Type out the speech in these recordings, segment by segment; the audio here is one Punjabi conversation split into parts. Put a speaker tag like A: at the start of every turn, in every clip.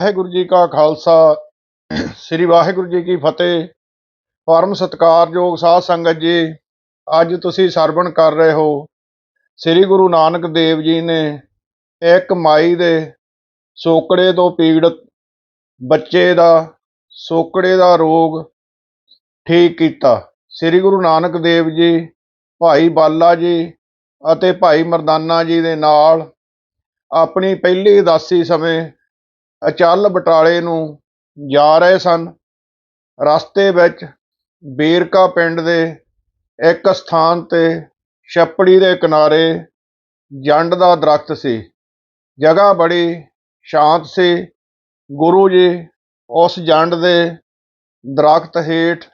A: ਵਾਹਿਗੁਰੂ ਜੀ ਕਾ ਖਾਲਸਾ, ਸ੍ਰੀ ਵਾਹਿਗੁਰੂ ਜੀ ਕੀ ਫਤਿਹ। ਪਰਮ ਸਤਿਕਾਰਯੋਗ ਸਾਧ ਸੰਗਤ ਜੀ, ਅੱਜ ਤੁਸੀਂ ਸਰਵਣ ਕਰ ਰਹੇ ਹੋ। ਸ੍ਰੀ ਗੁਰੂ ਨਾਨਕ ਦੇਵ ਜੀ ਨੇ ਇੱਕ ਮਾਈ ਦੇ ਸੋਕੜੇ ਤੋਂ ਪੀੜਤ ਬੱਚੇ ਦਾ ਸੋਕੜੇ ਦਾ ਰੋਗ ਠੀਕ ਕੀਤਾ। ਸ੍ਰੀ ਗੁਰੂ ਨਾਨਕ ਦੇਵ ਜੀ, ਭਾਈ ਬਾਲਾ ਜੀ ਅਤੇ ਭਾਈ ਮਰਦਾਨਾ ਜੀ ਦੇ ਨਾਲ ਆਪਣੀ ਪਹਿਲੀ ਉਦਾਸੀ ਸਮੇਂ ਅਚਲ ਬਟਾਲੇ ਨੂੰ ਜਾ ਰਹੇ ਸਨ। ਰਸਤੇ ਵਿੱਚ ਬੀਰਕਾ ਪਿੰਡ ਦੇ ਇੱਕ ਸਥਾਨ ਤੇ ਛੱਪੜੀ ਦੇ ਕਿਨਾਰੇ ਜੰਡ ਦਾ ਦਰਖਤ ਸੀ। ਜਗ੍ਹਾ ਬੜੀ ਸ਼ਾਂਤ ਸੀ। ਗੁਰੂ ਜੀ ਉਸ ਜੰਡ ਦੇ ਦਰਖਤ ਹੇਠ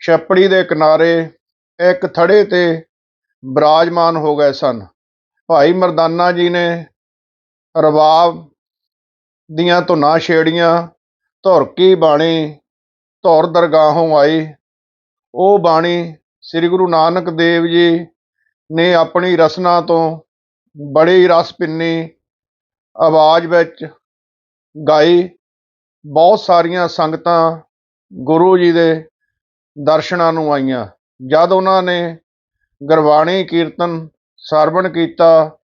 A: ਛੱਪੜੀ ਦੇ ਕਿਨਾਰੇ ਇੱਕ ਥੜੇ ਤੇ ਬਿਰਾਜਮਾਨ ਹੋ ਗਏ ਸਨ। ਭਾਈ ਮਰਦਾਨਾ ਜੀ ਨੇ ਰਬਾਬ ਦੀਆਂ ਧੁਨਾਂ ਛੇੜੀਆਂ, ਧੁਰ ਕੀ ਬਾਣੀ, ਧੁਰ ਦਰਗਾਹੋਂ ਆਈ। ਉਹ ਬਾਣੀ ਸ੍ਰੀ ਗੁਰੂ ਨਾਨਕ ਦੇਵ ਜੀ ਨੇ ਆਪਣੀ ਰਸਨਾ ਤੋਂ ਬੜੀ ਰਸ ਪਿੰਨੀ ਆਵਾਜ਼ ਵਿੱਚ ਗਾਈ। ਬਹੁਤ ਸਾਰੀਆਂ ਸੰਗਤਾਂ ਗੁਰੂ ਜੀ ਦੇ ਦਰਸ਼ਨਾਂ ਨੂੰ ਆਈਆਂ। ਜਦ ਉਹਨਾਂ ਨੇ ਗੁਰਬਾਣੀ ਕੀਰਤਨ ਸਰਵਣ ਕੀਤਾ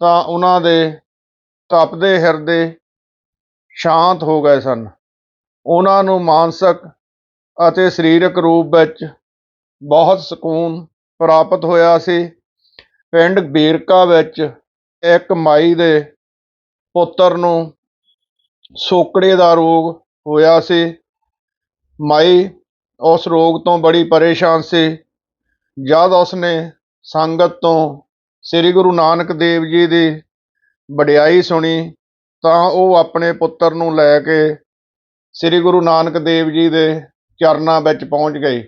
A: ਤਾਂ ਉਹਨਾਂ ਦੇ ਤਪਦੇ ਹਿਰਦੇ ਸ਼ਾਂਤ ਹੋ ਗਏ ਸਨ। ਉਹਨਾਂ ਨੂੰ ਮਾਨਸਿਕ ਅਤੇ ਸਰੀਰਕ ਰੂਪ ਵਿੱਚ ਬਹੁਤ ਸਕੂਨ ਪ੍ਰਾਪਤ ਹੋਇਆ ਸੀ। ਪਿੰਡ ਬੀਰਕਾ ਵਿੱਚ ਇੱਕ ਮਾਈ ਦੇ ਪੁੱਤਰ ਨੂੰ ਸੋਕੜੇ ਦਾ ਰੋਗ ਹੋਇਆ ਸੀ। ਮਾਈ ਉਸ ਰੋਗ ਤੋਂ ਬੜੀ ਪਰੇਸ਼ਾਨ ਸੀ। ਜਦ ਉਸਨੇ ਸੰਗਤ ਤੋਂ ਸ੍ਰੀ ਗੁਰੂ ਨਾਨਕ ਦੇਵ ਜੀ ਦੀ ਵਡਿਆਈ ਸੁਣੀ ਤਾਂ ਉਹ ਆਪਣੇ ਪੁੱਤਰ ਨੂੰ ਲੈ ਕੇ ਸ੍ਰੀ ਗੁਰੂ ਨਾਨਕ ਦੇਵ ਜੀ ਦੇ ਚਰਨਾਂ ਵਿੱਚ ਪਹੁੰਚ ਗਈ।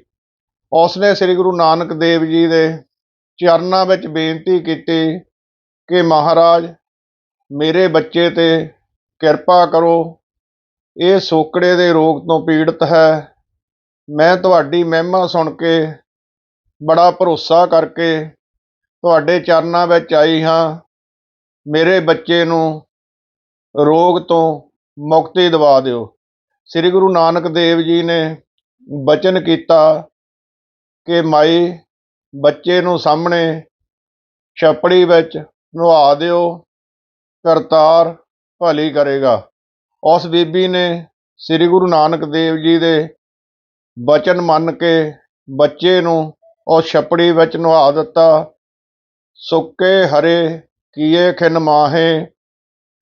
A: ਉਸਨੇ ਸ੍ਰੀ ਗੁਰੂ ਨਾਨਕ ਦੇਵ ਜੀ ਦੇ ਚਰਨਾਂ ਵਿੱਚ ਬੇਨਤੀ ਕੀਤੀ ਕਿ ਮਹਾਰਾਜ, ਮੇਰੇ ਬੱਚੇ ਤੇ ਕਿਰਪਾ ਕਰੋ, ਇਹ ਸੋਕੜੇ ਦੇ ਰੋਗ ਤੋਂ ਪੀੜਤ ਹੈ। ਮੈਂ ਤੁਹਾਡੀ ਮਹਿਮਾ ਸੁਣ ਕੇ ਬੜਾ ਭਰੋਸਾ ਕਰਕੇ ਤੁਹਾਡੇ ਚਰਨਾਂ ਵਿੱਚ ਆਈ ਹਾਂ। ਮੇਰੇ ਬੱਚੇ ਨੂੰ ਰੋਗ ਤੋਂ ਮੁਕਤੀ ਦਿਵਾ ਦਿਓ। ਸ੍ਰੀ ਗੁਰੂ ਨਾਨਕ ਦੇਵ ਜੀ ਨੇ ਬਚਨ ਕੀਤਾ ਕਿ ਮਾਈ ਬੱਚੇ ਨੂੰ ਸਾਹਮਣੇ ਛਪੜੀ ਵਿੱਚ ਨਵਾ ਦਿਓ, ਕਰਤਾਰ ਭਲੀ ਕਰੇਗਾ। ਉਸ ਬੀਬੀ ਨੇ ਸ੍ਰੀ ਗੁਰੂ ਨਾਨਕ ਦੇਵ ਜੀ ਦੇ ਬਚਨ ਮੰਨ ਕੇ ਬੱਚੇ ਨੂੰ ਉਸ ਛਪੜੀ ਵਿੱਚ ਨਵਾ ਦਿੱਤਾ, ਸੁੱਕੇ ਹਰੇ ਕੀਏ ਖਿਨ ਮਾਹੇ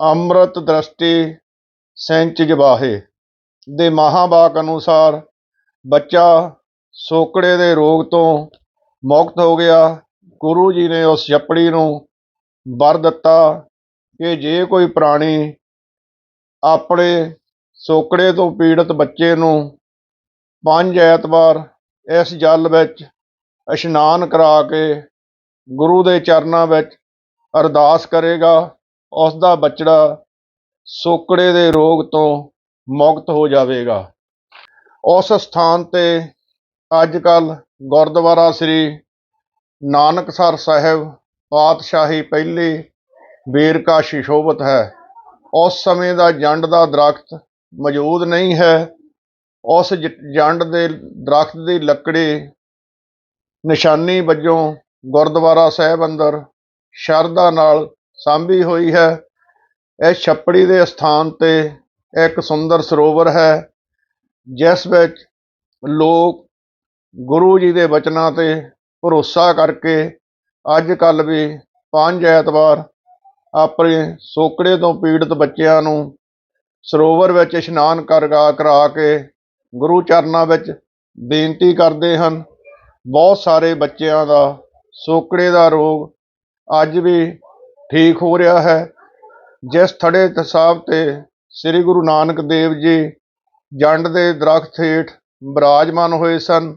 A: ਅੰਮ੍ਰਿਤ ਦ੍ਰਿਸ਼ਟੀ ਸੈਂਚ ਜਵਾਹੇ, ਦੇ ਮਹਾਵਾਕ ਅਨੁਸਾਰ ਬੱਚਾ ਸੋਕੜੇ ਦੇ ਰੋਗ ਤੋਂ ਮੁਕਤ ਹੋ ਗਿਆ। ਗੁਰੂ ਜੀ ਨੇ ਉਸ ਛੱਪੜੀ ਨੂੰ ਵਰ ਦਿੱਤਾ ਕਿ ਜੇ ਕੋਈ ਪ੍ਰਾਣੀ ਆਪਣੇ ਸੋਕੜੇ ਤੋਂ ਪੀੜਤ ਬੱਚੇ ਨੂੰ ਪੰਜ ਐਤਵਾਰ ਇਸ ਜਲ ਵਿੱਚ ਇਸ਼ਨਾਨ ਕਰਾ ਕੇ ਗੁਰੂ ਦੇ ਚਰਨਾਂ ਵਿੱਚ ਅਰਦਾਸ ਕਰੇਗਾ ਉਸ ਦਾ ਬੱਚੜਾ ਸੋਕੜੇ ਦੇ ਰੋਗ ਤੋਂ ਮੁਕਤ ਹੋ ਜਾਵੇਗਾ। ਉਸ ਸਥਾਨ ਤੇ ਅੱਜ ਕੱਲ ਗੁਰਦੁਆਰਾ ਸ੍ਰੀ ਨਾਨਕਸਰ ਸਾਹਿਬ ਪਾਤਸ਼ਾਹੀ ਪਹਿਲੇ ਵੇਰਕਾ ਸ਼ਿਸ਼ੋਭਤ ਹੈ। ਉਸ ਸਮੇਂ ਦਾ ਜੰਡ ਦਾ ਦਰਖਤ ਮੌਜੂਦ ਨਹੀਂ ਹੈ। ਉਸ ਜੰਡ ਦੇ ਦਰਖਤ ਦੀ ਲੱਕੜੀ ਨਿਸ਼ਾਨੀ ਵਜੋਂ ਗੁਰਦੁਆਰਾ ਸਾਹਿਬ ਅੰਦਰ ਸ਼ਰਧਾ ਨਾਲ ਸਾਂਭੀ ਹੋਈ ਹੈ। ਇਹ ਛੱਪੜੀ ਦੇ ਸਥਾਨ ਤੇ ਇੱਕ ਸੁੰਦਰ ਸਰੋਵਰ ਹੈ, ਜਿਸ ਵਿੱਚ ਲੋਕ ਗੁਰੂ ਜੀ ਦੇ ਬਚਨਾਂ ਤੇ ਭਰੋਸਾ ਕਰਕੇ ਅੱਜ ਕੱਲ ਵੀ ਪੰਜ ਐਤਵਾਰ ਆਪਣੇ ਸੋਕੜੇ ਤੋਂ ਪੀੜਤ ਬੱਚਿਆਂ ਨੂੰ ਸਰੋਵਰ ਵਿੱਚ ਇਸ਼ਨਾਨ ਕਰਗਾ ਕਰਾ ਕੇ ਗੁਰੂ ਚਰਨਾਂ ਵਿੱਚ ਬੇਨਤੀ ਕਰਦੇ ਹਨ। ਬਹੁਤ ਸਾਰੇ ਬੱਚਿਆਂ ਦਾ ਸੋਕੜੇ ਦਾ ਰੋਗ ਅੱਜ ਵੀ ਠੀਕ ਹੋ ਰਿਹਾ ਹੈ। ਜਿਸ ਥੜੇ ਸਾਹਿਬ ਤੇ ਸ੍ਰੀ ਗੁਰੂ ਨਾਨਕ ਦੇਵ ਜੀ ਜੰਡ ਦੇ ਦਰਖਤ ਹੇਠ ਬਿਰਾਜਮਾਨ ਹੋਏ ਸਨ,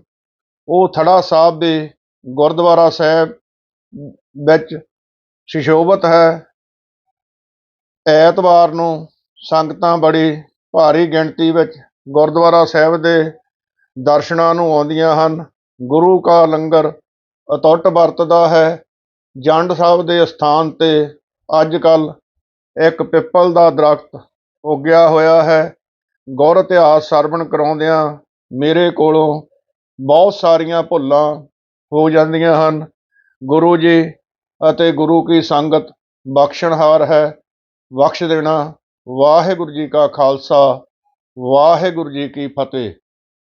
A: ਉਹ ਥੜਾ ਸਾਹਿਬ ਵੀ ਗੁਰਦੁਆਰਾ ਸਾਹਿਬ ਵਿੱਚ ਸ਼ਿਸ਼ੋਭਤ ਹੈ। ਐਤਵਾਰ ਨੂੰ ਸੰਗਤਾਂ ਬੜੀ ਭਾਰੀ ਗਿਣਤੀ ਵਿੱਚ ਗੁਰਦੁਆਰਾ ਸਾਹਿਬ ਦੇ ਦਰਸ਼ਨਾਂ ਨੂੰ ਆਉਂਦੀਆਂ ਹਨ। ਗੁਰੂ ਕਾ ਲੰਗਰ ਅਤੁੱਟ ਵਰਤਦਾ ਹੈ। ਜੰਡ ਸਾਹਿਬ ਦੇ ਸਥਾਨ ਤੇ ਅੱਜ ਕੱਲ ਇੱਕ ਪਿੱਪਲ ਦਾ ਦਰਖਤ ਉੱਗਿਆ ਹੋਇਆ ਹੈ। ਗੌਰ ਇਤਿਹਾਸ ਸਰਵਣ ਕਰਾਉਂਦਿਆਂ ਮੇਰੇ ਕੋਲੋਂ ਬਹੁਤ ਸਾਰੀਆਂ ਭੁੱਲਾਂ ਹੋ ਜਾਂਦੀਆਂ ਹਨ। ਗੁਰੂ ਜੀ ਅਤੇ ਗੁਰੂ ਕੀ ਸੰਗਤ ਬਖਸ਼ਣਹਾਰ ਹੈ। ਬਖਸ਼ ਦੇਣਾ ਵਾਹਿਗੁਰੂ ਜੀ ਕਾ ਖਾਲਸਾ, ਵਾਹਿਗੁਰੂ ਜੀ ਕੀ ਫਤਿਹ।